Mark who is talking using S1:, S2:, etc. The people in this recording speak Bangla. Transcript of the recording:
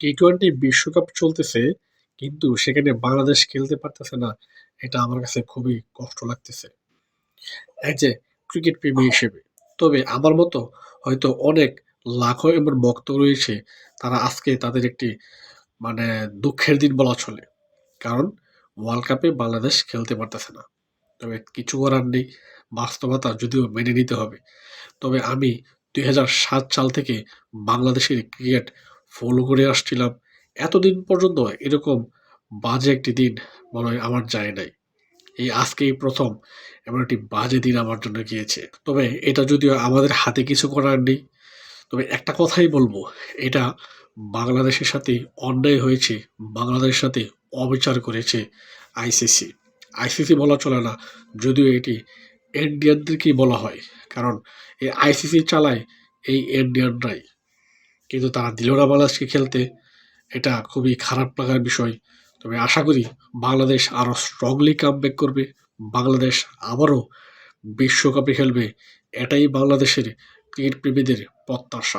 S1: টি টোয়েন্টি বিশ্বকাপ চলতেছে, কিন্তু সেখানে বাংলাদেশ খেলতে পারতেছে না, এটা আমার কাছে খুবই কষ্ট লাগতেছে। এই যে ক্রিকেট প্রেমী হিসেবে, তবে আমার মতো হয়তো অনেক লাখো এমন ভক্ত রয়েছে, তারা আজকে তাদের একটি মানে দুঃখের দিন বলা চলে, কারণ ওয়ার্ল্ড কাপে বাংলাদেশ খেলতে পারতেছে না। তবে কিছু করার নেই, বাস্তবতা যদিও মেনে নিতে হবে। তবে আমি দুই হাজার সাত সাল থেকে বাংলাদেশের ক্রিকেট ফলো করে আসছিলাম। এতদিন পর্যন্ত এরকম বাজে একটি দিন মনে হয় আমার যায় নাই। এই আজকেই প্রথম এমন একটি বাজে দিন আমার জন্য গিয়েছে। তবে এটা যদিও আমাদের হাতে কিছু করার নেই, তবে একটা কথাই বলব, এটা বাংলাদেশের সাথে অন্যায় হয়েছে, বাংলাদেশের সাথে অবিচার করেছে আইসিসি আইসিসি বলা চলে না, যদিও এটি ইন্ডিয়ানদেরকেই বলা হয়, কারণ এই আইসিসি চালায় এই ইন্ডিয়ানরাই কিন্তু তারা দিল বালাসকে খেলতে এটা খুবই খারাপ লাগার বিষয়। তবে আশা করি বাংলাদেশ আরও স্ট্রংলি কামব্যাক করবে। বাংলাদেশ আবারও বিশ্বকাপে খেলবে। এটাই বাংলাদেশের ক্রিকেট প্রেমীদের প্রত্যাশা।